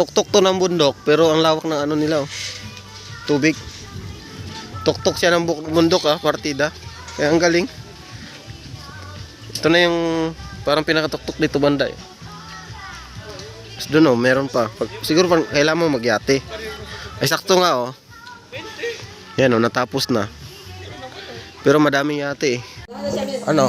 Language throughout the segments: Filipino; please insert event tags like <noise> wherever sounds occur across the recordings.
tuktok to ng bundok, pero ang lawak ng ano nila, oh. Tubig. Tuktok siya ng bu- bundok, ah, partida. Kaya ang galing. Ito na yung parang pinakatuktok dito banda, eh. Tapos doon, oh, meron pa. Pag, siguro pag kailangan mo magyate. Ay, sakto nga, oh. Yan, oh, natapos na. Pero madaming yate, eh. Ano?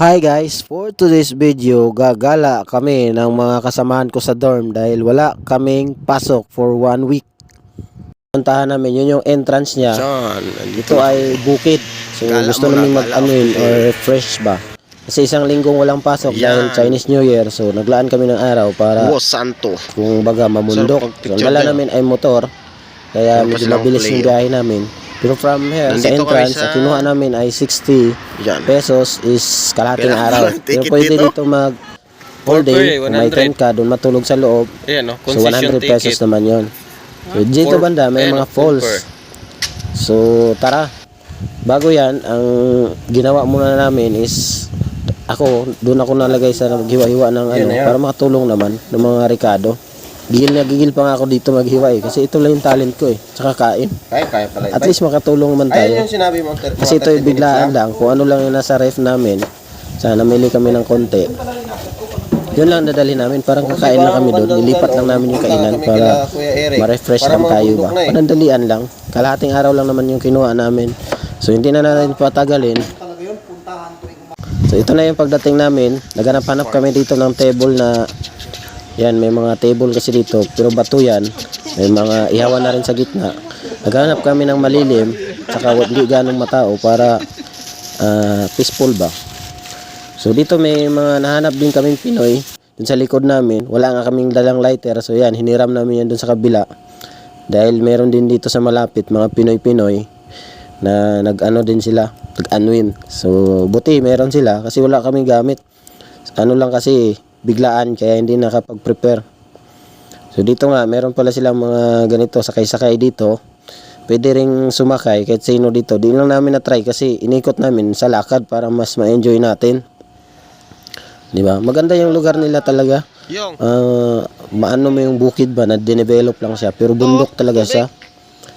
Hi guys, for today's video, gagala kami ng mga kasamahan ko sa dorm dahil wala kaming pasok for one week. Puntahan namin, yun yung entrance niya. Saan? Ito ay bukid. So Gala gusto namin mag gala ano yun, okay. or fresh ba. Kasi isang linggong walang pasok dahil Yan. Chinese New Year. So naglaan kami ng araw para Wow, santo. kung baga mamundok. So, ang dala namin ay motor. Kaya pa medyo mabilis yung biyahe namin. Pero from here, sa Nandito kami entrance, sa- ang kinuha namin ay 60 Yan. pesos is kalahating araw. <laughs> Pero ticket pwede dito? dito mag Per, day. Kung may 100. tent ka, doon matulog sa loob. Ayan, no? So, 100 pesos naman yon. So, dito For- banda, may mga falls. So, tara. Bago yan, ang ginawa muna namin is ako, doon ako nalagay sa maghiwa-hiwa ng ano, para makatulong naman ng mga Ricardo. Gigil na gigil pa nga ako dito maghiwa eh. Kasi ito lang yung talent ko eh. Tsaka kain. Kaya, kaya pala. At least makatulong naman tayo. Ayun yung sinabi mo. ter- Kasi ito 30 biglaan lang. Kung ano lang yung nasa ref namin. Sana namili kami ng konti. Yun lang dadali namin. Parang kakain lang kami doon. Nilipat lang namin yung kainan para ma-refresh lang tayo ba. eh. Panandalian lang. Kalahating araw lang naman yung kinuha namin. So hindi na natin patagalin. So ito na yung pagdating namin. Naghanap-hanap kami dito ng table na yan, may mga table kasi dito, pero bato yan. May mga ihawan na rin sa gitna. Naghanap kami ng malilim, saka hindi ganong matao para ah, peaceful ba. So dito may mga nahanap din kaming Pinoy dun sa likod namin. Wala nga kaming dalang lighter. So yan, hiniram namin yan dun sa kabila. Dahil meron din dito sa malapit mga Pinoy-Pinoy na nag-ano din sila, nag-anuin. So buti meron sila kasi wala kaming gamit. Ano lang kasi biglaan kaya hindi nakapag-prepare. So dito nga, meron pala silang mga ganito, sakay-sakay dito. Pwede ring sumakay kahit sino dito. Di lang namin na-try kasi inikot namin sa lakad para mas ma-enjoy natin. Di ba? Maganda yung lugar nila talaga. Yung. Ah, maano mo yung bukid ba na dinevelop lang siya pero bundok talaga siya.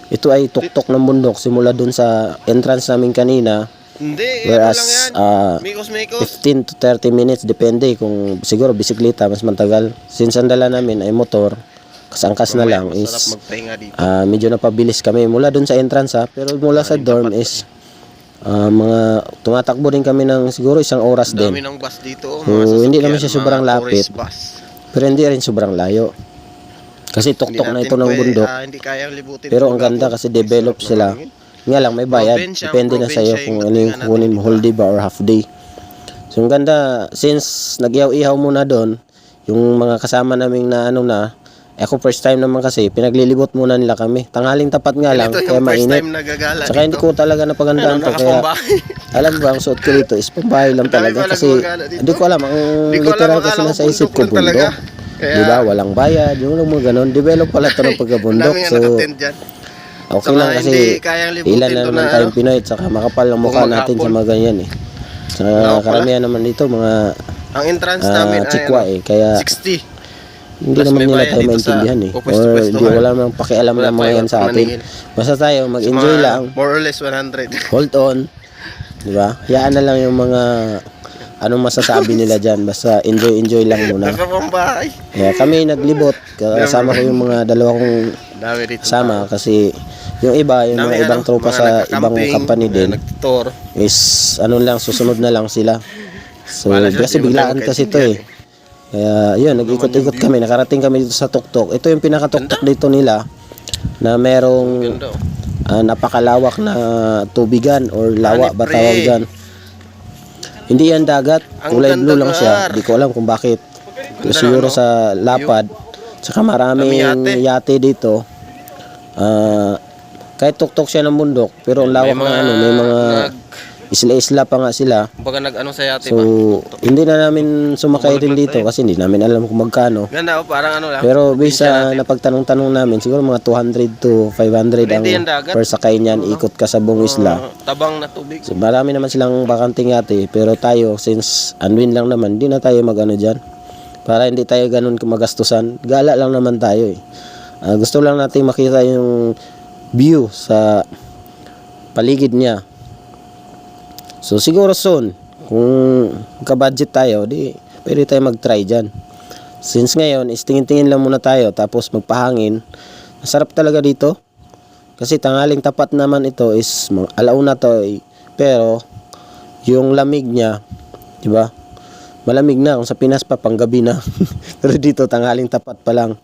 Ito ay tuktok ng bundok simula dun sa entrance namin kanina. Hindi, Whereas ano lang yan. ah, Mikos-mikos. 15 to 30 minutes depende kung siguro bisikleta mas matagal. Since ang dala namin ay motor, kasangkas na lang is magpahinga dito. ah, medyo napabilis kami mula dun sa entrance ha, pero mula sa dorm is ah, mga tumatakbo din kami ng siguro isang oras Dami din. ng bus dito. So, mga hindi sasakyan, naman siya sobrang lapit. bus. Pero hindi rin sobrang layo. Kasi Hindi tuktok na natin ito ng pwede- bundok. ah, hindi kayang libutin. Pero ang ganda kasi develop sila. Nga lang may bayad. Probinsya, Depende na sa iyo probinsya kung yung ano yung kukunin mo, whole day ba or half day. So ang ganda, since nag-ihaw-ihaw muna doon, yung mga kasama naming na ano na, eh, ako first time naman kasi, pinaglilibot muna nila kami. Tanghaling tapat nga lang, kaya yung mainit. Saka hindi ko talaga napagandaan Ano, to, kaya <laughs> alam ba, ang suot ko dito is pambahay lang talaga kasi hindi ko alam, ang literal kasi nasa isip ko bundok Di ba? Walang bayad, yung mga ganun. Develop pala ito ng <laughs> pagkabundok. So. Okay Saka lang kasi ilan na naman na, tayong ano, Pinoy at saka makapal ang mukha natin sa mga ganyan eh. Sa Wala ko pala. karamihan naman dito mga Ang entrance ah, namin ay chikwa ano, eh. Kaya 60. hindi Plus naman nila tayo maintindihan eh. Or hindi wala namang pakialam Wala ng mga yan sa atin. Basta tayo mag-enjoy lang. More or less 100. Hold on. Di ba? Hayaan na lang yung mga anong masasabi nila dyan. Basta enjoy-enjoy lang muna. Nakapambahay. Kaya kami naglibot. Kasama ko yung mga dalawa kong sama kasi yung iba, yung Dami, mga ibang ano, tropa mga sa ibang nagka-camping, company din mga Nagtutor. is ano lang susunod na lang sila. So Wala siya, kasi di mo biglaan tayo kasi ito eh. Kaya yun, nag-ikot-ikot kami, nakarating kami dito sa tuktok. Ito yung pinakatuktok dito nila na merong Ganda. oh. ah, napakalawak na tubigan or lawa Ani, ba pre. tawag dyan. Hindi yan dagat, Ang kulay ganda, blue lang siya. par. Di ko alam kung bakit. Ganda Siguro ano, sa lapad. Tsaka maraming Dami yate. yate dito. ah, kahit tuktok siya ng bundok, pero ang lawak na ano, may mga isla-isla pa nga sila. Kumbaga nag-ano sa yate So, ba? hindi na namin sumakay din dito kasi hindi namin alam kung magkano. Ganda oh, parang ano lang. Pero based sa napagtanong-tanong namin, siguro mga 200 to 500 ang per sakay niyan, ikot ka sa buong isla. Tabang na tubig. So, marami naman silang bakanting yate, pero tayo, since unwin lang naman, hindi na tayo magano dyan. Para hindi tayo ganun magastusan. Gala lang naman tayo eh. Ah, gusto lang natin makita yung view sa paligid niya. So siguro soon, kung ka-budget tayo, di pwede tayo mag-try dyan. Since ngayon, is tingin-tingin lang muna tayo, tapos magpahangin. Masarap talaga dito. Kasi tanghaling tapat naman ito is alauna to eh. Pero yung lamig niya, 'di ba? Malamig na kung sa Pinas pa panggabi na. <laughs> pero dito tanghaling tapat pa lang.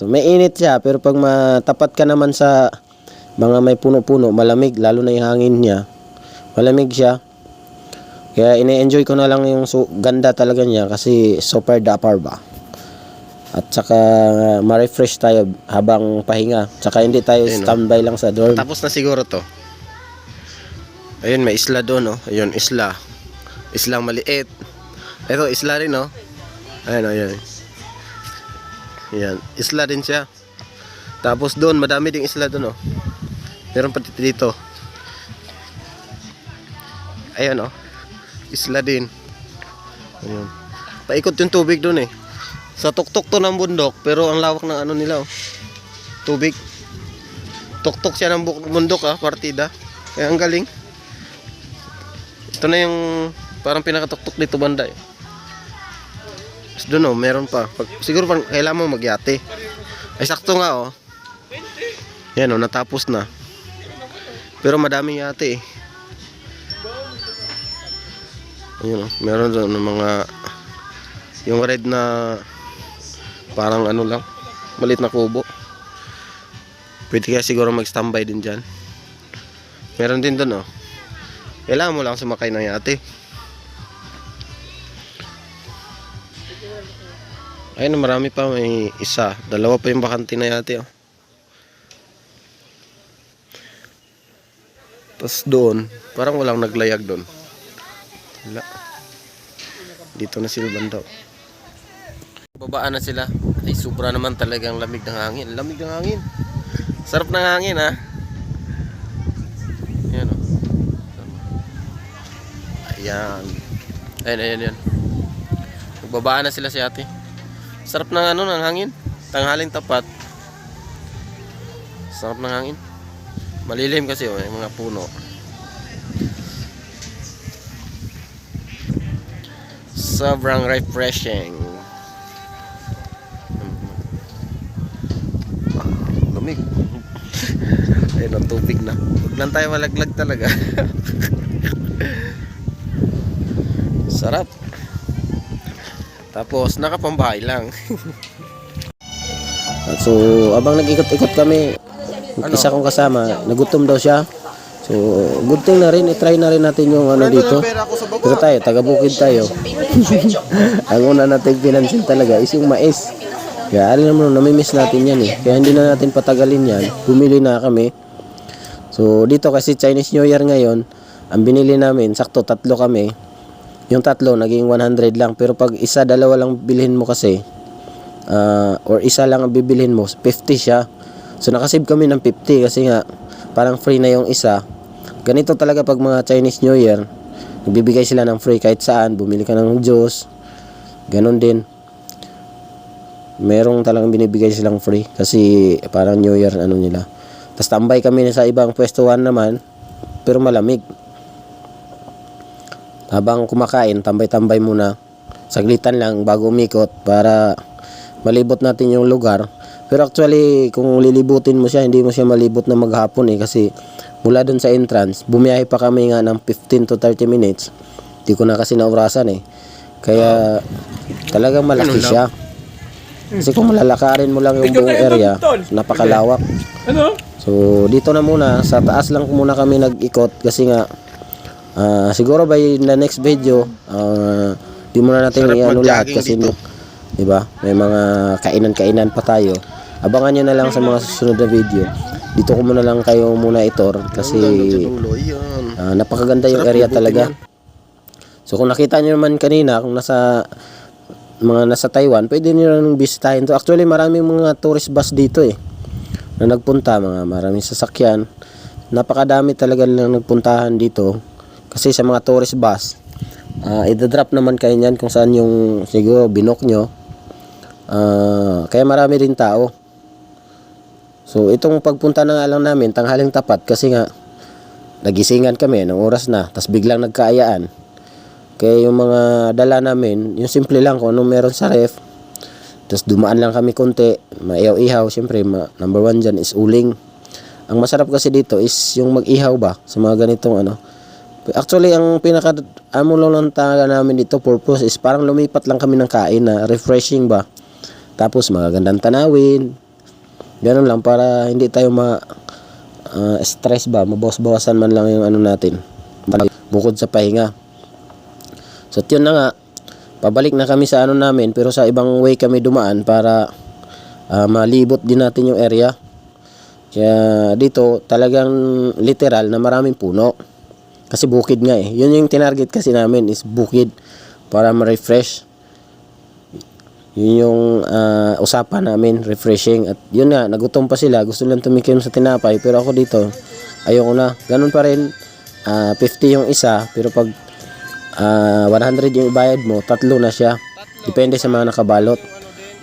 So may init siya pero pag matapat ka naman sa mga may puno-puno, malamig lalo na yung hangin niya. Malamig siya. Kaya ine-enjoy ko na lang yung su- ganda talaga niya kasi super dapar ba. At saka ma-refresh tayo habang pahinga. Tsaka hindi tayo Ayun, no? standby lang sa dorm. Tapos na siguro to. Ayun, may isla doon, oh. Ayun, isla. Islang maliit. Ito, isla rin, oh. Ayun, oh, ayun. Yan, isla din siya. Tapos doon, madami ding isla doon, oh. Meron pa dito. Ayun, oh. Isla din. Ayun. Paikot yung tubig doon, eh. Sa tuktok to ng bundok, pero ang lawak ng ano nila, oh. Tubig. Tuktok siya ng bundok ah, partida. Kaya ang galing. Ito na yung parang pinakatuktok dito banda eh. Tapos doon oh, meron pa. Pag, siguro pang kailangan mo magyate. Ay sakto nga oh. Yan oh, natapos na. Pero madaming yate eh. Ayun oh, meron doon ng mga yung red na parang ano lang, malit na kubo. Pwede kaya siguro mag-standby din dyan. Meron din doon, oh. Kailangan mo lang sumakay ng yate. Ayun, marami pa. May isa. Dalawa pa yung bakante na yate, oh. Tapos doon, parang walang naglayag doon. Wala. Dito na sila banda. oh. Babaan na sila. Ay, sobra naman talagang lamig ng hangin. Lamig ng hangin. Sarap ng hangin ha. Ayan o. Ayan. Ayan, ayan, ayan. Nagbabaan na sila si ate. Sarap ng ano, ng hangin. Tanghaling tapat. Sarap ng hangin. Malilim kasi oh, yung mga puno. Sobrang refreshing. Lamig. <laughs> Ayun ang tubig na. Huwag lang tayo malaglag talaga. <laughs> Sarap. Tapos nakapambahay lang. <laughs> So, abang nag-ikot-ikot kami, isa kong kasama, nagutom daw siya. So, good thing na rin, itry na rin natin yung ano dito. Pero tayo, taga-bukid tayo. <laughs> Ang una natin pinansin talaga is yung mais. Kaya alam naman, namimiss natin yan eh. Kaya hindi na natin patagalin yan. Bumili na kami. So, dito kasi Chinese New Year ngayon, ang binili namin, sakto tatlo kami. Yung tatlo, naging 100 lang. Pero pag isa, dalawa lang bilhin mo kasi, ah, or isa lang ang bibilhin mo, 50 siya. So, nakasave kami ng 50 kasi nga, parang free na yung isa. Ganito talaga pag mga Chinese New Year, nagbibigay sila ng free kahit saan, bumili ka ng juice, ganun din. Merong talagang binibigay silang free kasi parang New Year ano nila. Tapos tambay kami sa ibang pwestuhan naman, pero malamig. Habang kumakain, tambay-tambay muna. Saglitan lang bago umikot para malibot natin yung lugar. Pero actually, kung lilibutin mo siya, hindi mo siya malibot na maghapon eh. Kasi mula dun sa entrance, bumiyahe pa kami nga ng 15 to 30 minutes. Di ko na kasi naurasan eh. Kaya talagang malaki siya. Kasi kung malalakarin mo lang yung buong area, napakalawak. Ano? So, dito na muna. Sa taas lang muna kami nag-ikot kasi nga ah, siguro by the next video, ah, di muna natin i-ano lahat kasi dito. di ba? May mga kainan-kainan pa tayo. abangan nyo na lang sa mga susunod na video. Dito ko muna lang kayo muna itor kasi ah, napakaganda yung area talaga. So kung nakita nyo naman kanina, kung nasa mga nasa Taiwan, pwede nyo lang bisitahin to. Actually, maraming mga tourist bus dito eh. Na nagpunta, mga maraming sasakyan. Napakadami talaga lang nagpuntahan dito. Kasi sa mga tourist bus, ah idadrop naman kayo niyan kung saan yung siguro binok nyo. Ah, kaya marami rin tao. So itong pagpunta na nga lang namin, tanghaling tapat kasi nga nagisingan kami ng oras na, tas biglang nagkaayaan. Kaya yung mga dala namin, yung simple lang kung anong meron sa ref. Tapos dumaan lang kami konti, maihaw-ihaw. Siyempre, ma- number one dyan is uling. Ang masarap kasi dito is yung mag-ihaw ba sa mga ganitong ano. Actually, ang pinaka amo lang ng talaga namin dito purpose is parang lumipat lang kami ng kain na refreshing ba. Tapos magagandang tanawin. Ganun lang para hindi tayo ma ah, stress ba, mabawas-bawasan man lang yung ano natin. Bukod sa pahinga. So, yun na nga. Pabalik na kami sa ano namin, pero sa ibang way kami dumaan para ah, malibot din natin yung area. Kaya dito, talagang literal na maraming puno. Kasi bukid nga eh. Yun yung tinarget kasi namin is bukid para ma-refresh. Yun yung ah, usapan namin, refreshing. At yun nga, nagutom pa sila. Gusto lang tumikim sa tinapay. Pero ako dito, ayoko na. Ganun pa rin, ah, 50 yung isa. Pero pag ah 100 yung ibayad mo, tatlo na siya. Depende sa mga nakabalot.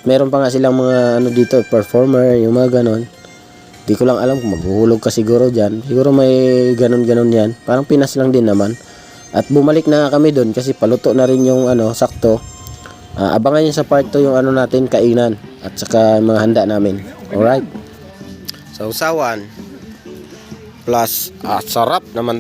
Meron pa nga silang mga ano dito, performer, yung mga ganon. Di ko lang alam kung maghuhulog ka siguro dyan. Siguro may ganon-ganon yan. Parang Pinas lang din naman. At bumalik na kami doon kasi paluto na rin yung ano, sakto. Ah, abangan nyo sa part 2 yung ano natin, kainan. At saka mga handa namin. Alright? Sausawan. Plus, ah, sarap naman